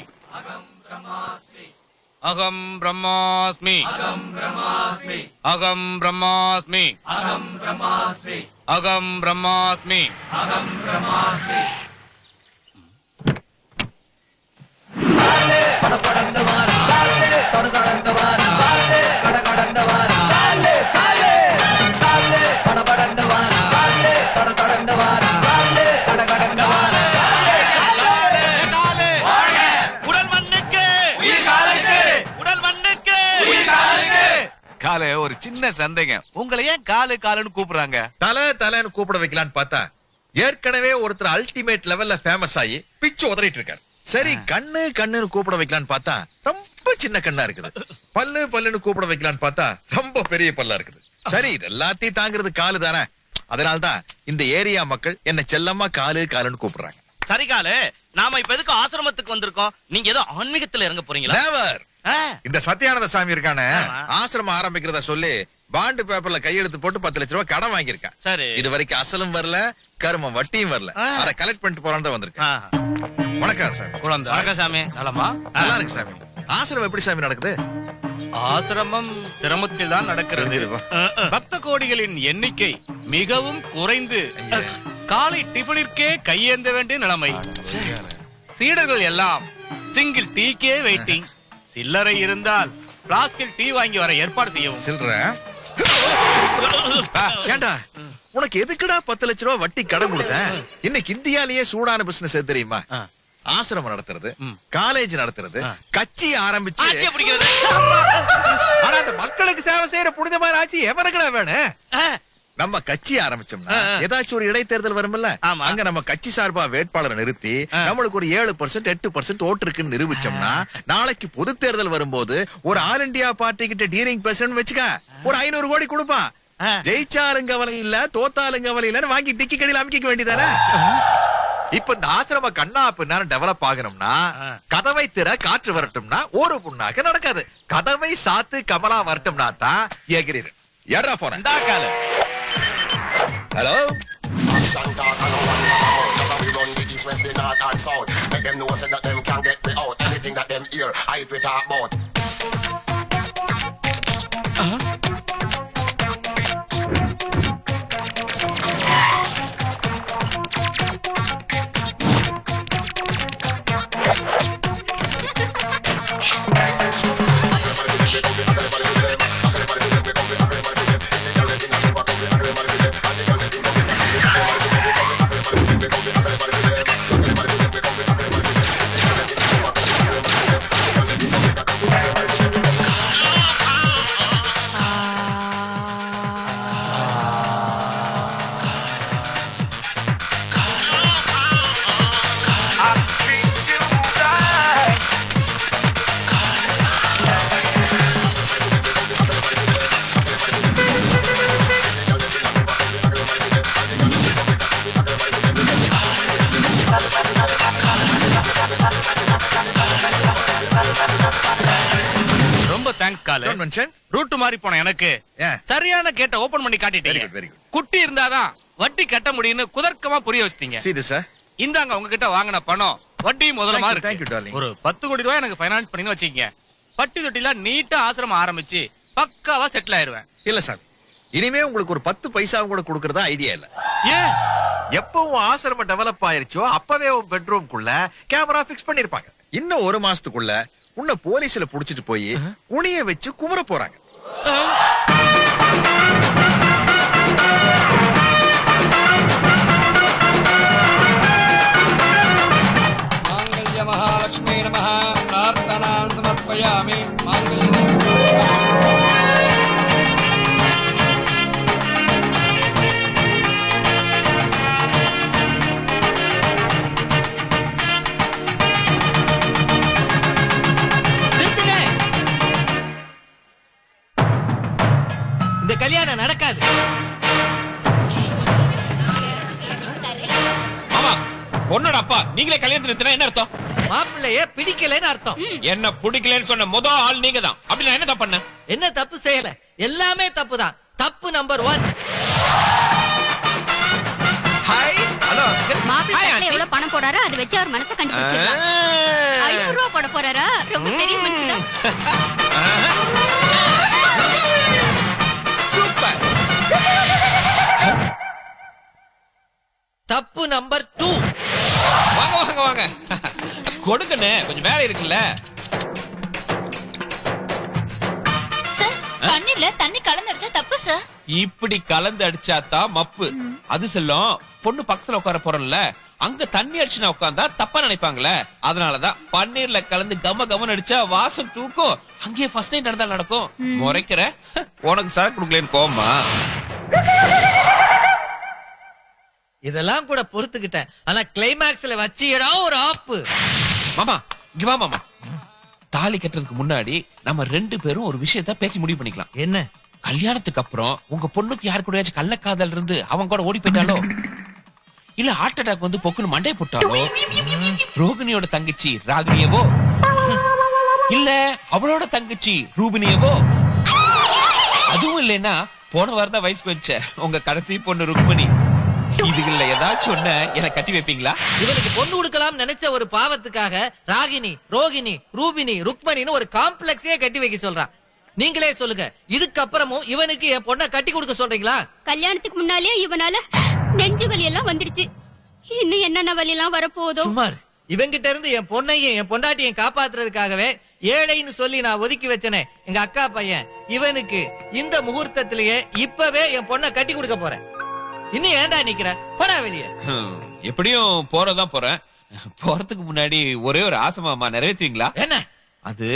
బ్రహ్మాస్మి. అహం బ్రహ్మాస్మి. అహం బ్రహ్మాస్మి. అహం బ్రహ్మాస్మి. తొడగడంటవారా சந்தேகம் உங்களை ஏன் காலு காலுன்னு கூப்பிடுறாங்க? தலை தலைன்னு கூப்பிட வைக்கலான்னு பார்த்தா ஏற்கனவே ஒருத்தர் அல்டிமேட் லெவல்ல ஃபேமஸ் ஆகி பிச்சு உதறிட்டு இருக்காரு. சரி கண்ணு கண்ணுன்னு கூப்பிட வைக்கலான்னு பார்த்தா ரொம்ப சின்ன கண்ணா இருக்குது. பல்லு பல்லுன்னு கூப்பிட வைக்கலான்னு பார்த்தா ரொம்ப பெரிய பல்லா இருக்குது. சரி இது எல்லாத்தையும் தாங்கிறது காலு தானே. அதனால்தான் இந்த ஏரியா மக்கள் என்ன செல்லமா காலு காலுன்னு கூப்பிடுறாங்க. சரி காலு நாம இப்ப எதுக்கு ஆசிரமத்துக்கு வந்திருக்கோம்? நீங்க ஏதோ ஆன்மீகத்துல இறங்க போறீங்களா? Never. இந்த சத்யானந்த சாமி இருக்கானே. ஆசிரமம் ஆரம்பிக்கிறத சொல்லி பாண்டு பேப்பர்ல கையெழுத்து போட்டு பத்து லட்ச ரூபாய் கடன் வாங்கியிருக்கேன். சரி. இது வரைக்கும் அசலும் வரல கருமம் வட்டியும் வரல. அதை கலெக்ட் பண்ணிட்டு போறான்னு வந்திருக்கேன். வணக்கம் சாமி. குழந்தை. வணக்கம் சாமி. நலமா? நல்லா இருக்கு சாமி. ஆசிரமம் எப்படி சாமி நடக்குது? ஆசிரமம் சிரமத்தில் தான் நடக்கிறது. பக்த கோடிகளின் எண்ணிக்கை மிகவும் குறைந்து காலை டிபனிற்கே கையேந்த வேண்டிய நிலைமை. சீடர்கள் எல்லாம் சிங்கிள் டீக்கே வெயிட்டிங் சில்லறை இருந்தால் பிளாஸ்கில் டீ வாங்கி வர ஏற்பாடு செய்யவும். சில்ற ஏண்டா? உனக்கு எதுக்குடா பத்து லட்ச ரூபாய் வட்டி கடன் கொடுத்த இன்னைக்கு இந்தியாலயே சூடான பிசினஸ் தெரியுமா. ஆசிரமம் நடத்துறது. காலேஜ் நடத்துறது. கட்சி ஆரம்பிச்சு. ஆனா அந்த மக்களுக்கு சேவை செய்யற புனிதமான ஆட்சி எவனுக்குடா வேணும்? நம்ம கட்சி ஆரம்பிச்சோம்னா. ஏதாச்சும் ஒரு இடைத்தேர்தல் வரும்ல. அங்க நம்ம கட்சி சார்பா வேட்பாளரை நிறுத்தி. நம்மளுக்கு ஒரு ஏழு பர்சன்ட் எட்டு பர்சன்ட் ஓட்டு இருக்குன்னு நிரூபிச்சோம்னா நாளைக்கு பொது தேர்தல் வரும்போது ஒரு ஆல் இந்தியா பார்ட்டி கிட்ட டீலிங் பேசணும்னு வச்சுக்க ஒரு ஐநூறு கோடி கொடுப்பான். ஜெயிச்சாலும் கவலை இல்ல தோத்தாலும் கவலை இல்லன்னு வாங்கி டிக்கி கடையில் அமைக்க வேண்டியதானே இப்ப இந்த ஆசிரம கண்ணா பின்னாலும் டெவலப் ஆகணும்னா. கதவை திற காற்று வரட்டும்னா ஒரு புண்ணாக நடக்காது கதவை சாத்து கமலா வரட்டும்னா தான் ஏகிறீர் ஏறா போறேன் Hello? And no one. Cause we run the east, west, the north and south. Make them know say that them can get me out. Anything that them hear, I it we talk about. Uh-huh. Route மாறி போன எனக்கு? சரியான கேட்ட open பண்ணி காட்டிட்டீங்க. குட்டி இருந்தாதான் வட்டி கட்ட முடியும்னு குதர்க்கமா புரிய வச்சிட்டீங்க. This, sir? இந்தாங்க உங்ககிட்ட வாங்கின பணம். வட்டி you, இருக்கு. ஒரு பத்து கோடி ரூபாய் எனக்கு ஃபைனான்ஸ் பண்ணி வச்சுக்கீங்க. பட்டி தொட்டில நீட்டா ஆசிரமம் ஆரம்பிச்சு பக்காவா செட்டில் ஆயிருவேன். இல்ல சாமி இனிமே உங்களுக்கு ஒரு பத்து பைசாவும் கூட கொடுக்கறதா ஐடியா இல்ல. ஏன் எப்போ உன் ஆசிரமம் டெவலப் ஆயிருச்சோ அப்பவே பெட்ரூம்குள்ள கேமரா பிக்ஸ் பண்ணிருப்பாங்க. இன்னும் ஒரு மாசத்துக்குள்ள உன்னை போலீஸ்ல புடிச்சிட்டு போய் குனிய வச்சு குமர போறாங்க. கல்யாணம் நடக்காது. ஆமா பொண்ணோட அப்பா நீங்களே கல்யாணம் நிறுத்தினா என்ன அர்த்தம்? மாப்பிள்ளைய பிடிக்கலைன்னு அர்த்தம். என்ன பிடிக்கலன்னு சொன்ன முத ஆள் நீங்க தான் அப்படி நான் என்ன தப்பு பண்ணேன்? என்ன தப்பு செய்யல? எல்லாமே தப்பு தான் தப்பு நம்பர் ஒன் ஹாய் ஹலோ மாப்பிள்ளை எவ்வளவு பணம் போறாரோ அதை வச்சு அவர் மனசை கண்டுபிடிச்சிடலாம். ஐநூறு ரூபா போட போறாரா? ரொம்ப பெரிய மனுஷன் நம்பர் டூ வாங்க வாங்க வாங்க. கொடுங்கண்ணே. கொஞ்சம் வேலை இருக்குல்ல. சார் தண்ணீர்ல தண்ணி கலந்துடுச்சா தப்பு சார். இப்படி கலந்து அடிச்சாதான் மப்பு அது செல்லும். பொண்ணு பக்கத்துல உட்கார போறோம்ல. அங்க தண்ணி அடிச்சு நான் உட்கார்ந்தா தப்பா நினைப்பாங்களே. அதனாலதான் பன்னீர்ல கலந்து கம கமன்னு அடிச்சா வாசம் தூக்கும். அங்கேயே ஃபர்ஸ்ட் நைட் நடந்தா நடக்கும். முறைக்கிற உனக்கு சார் கொடுக்கலன்னு கோமா இதெல்லாம் கூட பொறுத்துக்கிட்டேன். ஆனா கிளைமேக்ஸ்ல வச்சியடா ஒரு ஆப்பு. மாமா இங்க வா மாமா. தாலி கட்டுறதுக்கு முன்னாடி நம்ம ரெண்டு பேரும் ஒரு விஷயத்த பேசி முடிவு பண்ணிக்கலாம். என்ன? கல்யாணத்துக்கு அப்புறம் உங்க பொண்ணுக்கு யாரு கூடயாச்சும் கள்ளக்காதல் இருந்து அவங்க கூட ஓடி போயிட்டாலோ? இல்ல ஹார்ட் அட்டாக் வந்து பொக்குன்னு மண்டை போட்டாலோ? ரோகிணியோட தங்கச்சி ராகினியவோ இல்ல அவளோட தங்கச்சி ரூபினியவோ அதுவும் இல்லைன்னா போன வாரம் தான் வயசுக்கு வச்ச உங்க கடைசி பொண்ணு ருக்மணி. இதுகள்ல ஏதாச்சும் ஒண்ண என்ன கட்டி வைப்பீங்களா? இவனுக்கு பொண்ணு கொடுக்கலாம் நினைச்ச ஒரு பாவத்துக்காக ராகினி ரோகிணி ரூபினி ருக்மணின்னு ஒரு காம்ப்ளெக்ஸே கட்டி வைக்க சொல்றான் நீங்களே சொல்லுங்க இதுக்கப்புறமும் இவனுக்கு என் பொண்ணை கட்டி கொடுக்க சொல்றீங்களா? கல்யாணத்துக்கு முன்னாலே இவனால நெஞ்சு வலி எல்லாம் வந்துடுச்சு. இன்னும் என்னென்ன வலி எல்லாம் வரப்போதோ சுமார் இவங்கிட்ட இருந்து என் பொண்ணையும் என் பொண்டாட்டியும் காப்பாத்துறதுக்காகவே ஏழைன்னு சொல்லி நான் ஒதுக்கி வச்சனே எங்க அக்கா பையன். இவனுக்கு இந்த முகூர்த்தத்திலேயே இப்பவே என் பொண்ணை கட்டி கொடுக்க போறேன். இன்னும் ஏன்டா நிக்கிற? போடா வெளியே. எப்படியும் போறதான் போறேன். போறதுக்கு முன்னாடி ஒரே ஒரு ஆசை மாமா நிறைவேற்றுவீங்களா? என்ன? அது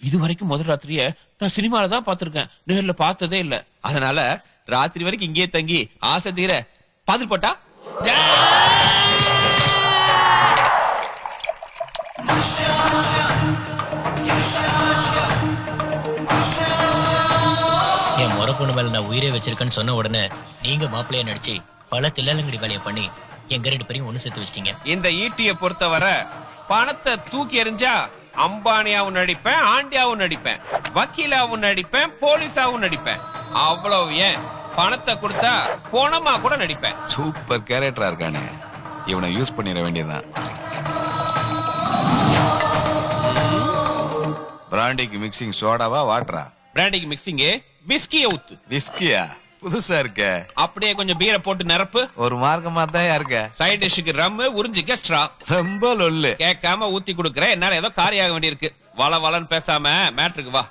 இது வரைக்கும் முதல் ராத்திரிய நான் சினிமால தான் பார்த்திருக்கேன். நேர்ல பார்த்ததே இல்ல. அதனால ராத்திரி வரைக்கும் இங்கேயே தங்கி ஆசை தீர பாதில் போட்டா? பொண்ணு மேல நான் உயிரே வச்சிருக்கேன்னு சொன்ன உடனே நீங்க மாப்பிள்ளைய நடிச்சு பல தில்லாலங்கடி வேலையை பண்ணி எங்க ரெண்டு பேரையும் ஒண்ணு சேர்த்து வச்சிட்டீங்க. இந்த ஈட்டிய பொறுத்தவரை பணத்தை தூக்கி எறிஞ்சா அம்பானியாவும் நடிப்பேன் ஆண்டியாவும் நடிப்பேன் வக்கீலாவும் நடிப்பேன் போலீஸாவும் நடிப்பேன். அவ்வளவு ஏன்? பணத்தை கொடுத்தா போனமா கூட நடிப்பேன். சூப்பர் கேரக்டரா இருக்கானே. இவனை யூஸ் பண்ணிட வேண்டியதுதான். பிராண்டிக்கு மிக்சிங் சோடாவா வாட்டரா பிராண்டிக்கு மிக்சிங்கு விஸ்கிய ஊத்து. விஸ்கியா புதுசா இருக்க. அப்படியே கொஞ்சம் பீரை போட்டு நிரப்பு. ஒரு மார்க்கமா தான் இருக்க. சைட் டிஷ்ஷுக்கு ரம்மு உறிஞ்சு கெஸ்ட்ரா ரொம்ப லொல்லு. கேட்காம ஊத்தி கொடுக்கறேன் என்னால ஏதோ காரியாக வேண்டியிருக்கு. வள வளன்னு பேசாம மேட்ருக்கு வா.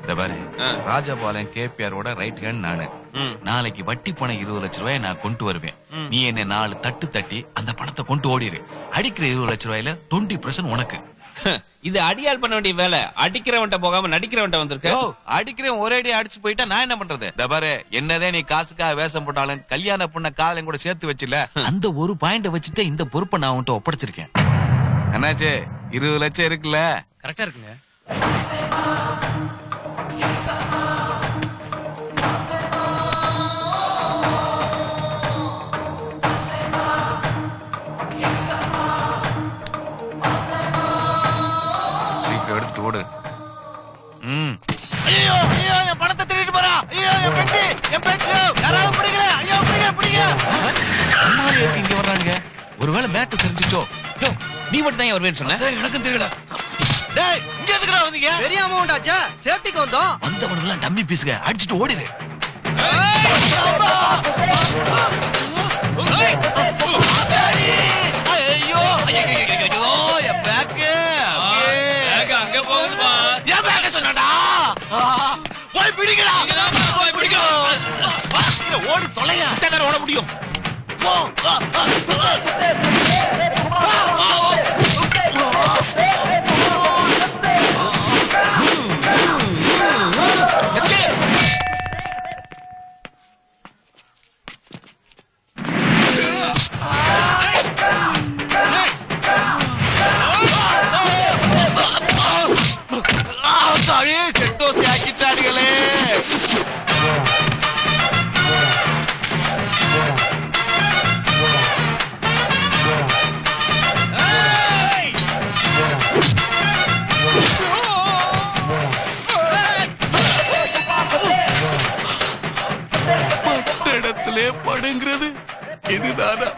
இந்த பாரு ஆ. ராஜபாளையம் கேபிஆரோட ரைட் ஹேண்ட் நானு. ம். நாளைக்கு வட்டி பணம் இருபது லட்ச ரூபாய் நான் கொண்டு வருவேன். நீ என்ன நாலு தட்டு தட்டி அந்த பணத்தை கொண்டு ஓடிடு அடிக்கிற இருபது லட்ச ரூபாயில டுவெண்ட்டி உனக்கு. இது அடியாள் பண்ண வேண்டிய வேலை. அடிக்கிறவன்ட்ட போகாம நடிக்கிறவன்ட்ட வந்திருக்க. யோ, அடிக்கிறேன் ஒரே அடி அடிச்சு போயிட்டா நான் என்ன பண்றது? பாரு என்னதே நீ காசுக்காக வேஷம் போட்டாலும் கல்யாண பொண்ண காலையும் கூட சேர்த்து வச்சுல. அந்த ஒரு பாயிண்ட வச்சுட்டு இந்த பொறுப்பை நான் உன்கிட்ட ஒப்படைச்சிருக்கேன். என்னாச்சு? இருபது லட்சம் இருக்குல்ல? கரெக்டா இருக்குங்க. மட்டும் தான் வருவேன்னு சொன்ன அதான் எனக்கும் தெரியல டேய் இங்க எதுக்குடா வந்தீங்க? பெரிய அமௌண்ட் ஆச்சா சேஃப்டிக்கு வந்தோம். வந்தவனுக்கு எல்லாம் டம்மி பீஸுங்க. அடிச்சுட்டு ஓடிடு. ஐயோ. ஐயோ என் பேக்கு அங்க போகுதுமா என் பேக்க சொன்னடா. போய் பிடிக்கடா போய் பிடிக்கணும் ஓடு தொலையா. ஓட முடியும். போ. படுங்கிறது இதுதானா?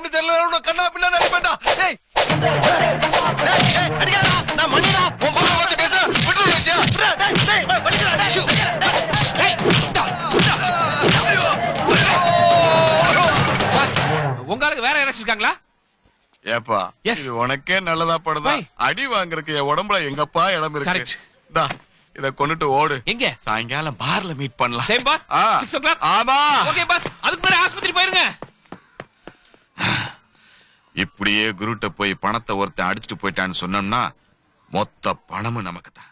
கண்ணு தெரியல கண்ணா பிள்ளை நினைப்பேன்டா டேய் அடிக்காதடா. நான் மணிடா. உன் பேச. வச்சியா? டேய், டேய், டேய். வேற யாராச்சும் இருக்காங்களா? ஏப்பா. இது உனக்கே நல்லதா படுதா? அடி வாங்குறதுக்கு என் உடம்புல எங்கப்பா இடம். இருக்கு? டா இத கொண்டுட்டு ஓடு. எங்க? சாயங்காலம் பார்ல மீட் பண்ணலாம். சேம். சிக்ஸ் ஓ கிளாக் ஆமா. ஓகே பாஸ் அதுக்கு முன்னாடி ஆஸ்பத்திரி போயிருங்க. இப்படியே குருட்ட போய் பணத்தை ஒருத்தன் அடிச்சுட்டு போயிட்டான்னு சொன்னோம்னா மொத்த பணமும் நமக்கு தான்